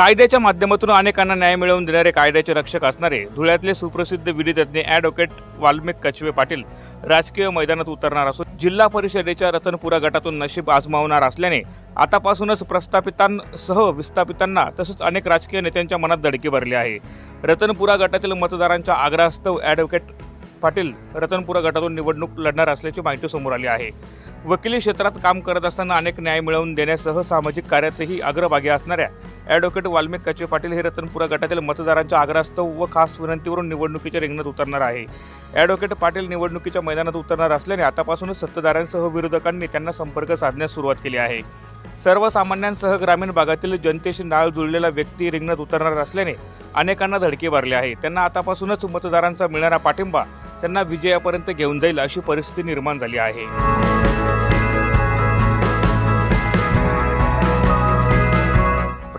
कायद्याच्या माध्यमातून अनेकांना न्याय मिळवून देणारे कायद्याचे रक्षक असणारे धुळ्यातले सुप्रसिद्ध विधितज्ञ ॲडव्होकेट वाल्मिक कचवे पाटील राजकीय मैदानात उतरणार असून जिल्हा परिषदेच्या रतनपुरा गटातून नशीब आजमावणार असल्याने आतापासूनच प्रस्थापितांसह विस्थापितांना तसंच अनेक राजकीय नेत्यांच्या मनात धडकी भरली आहे. रतनपुरा गटातील मतदारांच्या आग्रहास्तव ॲडव्होकेट पाटील रतनपुरा गटातून निवडणूक लढणार असल्याची माहिती समोर आली आहे. वकिली क्षेत्रात काम करत असताना अनेक न्याय मिळवून देण्यासह सामाजिक कार्यातही अग्रभागी असणाऱ्या ॲडव्होकेट वाल्मिक कचे पाटील हे रतनपुरा गटातील मतदारांच्या आग्रहास्तव व खास विनंतीवरून निवडणुकीच्या रिंगणात उतरणार आहे. ॲडव्होकेट पाटील निवडणुकीच्या मैदानात उतरणार असल्याने आतापासूनच सत्ताधाऱ्यांसह विरोधकांनी त्यांना संपर्क साधण्यास सुरुवात केली आहे. सर्वसामान्यांसह ग्रामीण भागातील जनतेशी नाळ जुळलेला व्यक्ती रिंगणात उतरणार असल्याने अनेकांना धडके भरले आहे त्यांना आतापासूनच मतदारांचा मिळणारा पाठिंबा त्यांना विजयापर्यंत घेऊन जाईल अशी परिस्थिती निर्माण झाली आहे.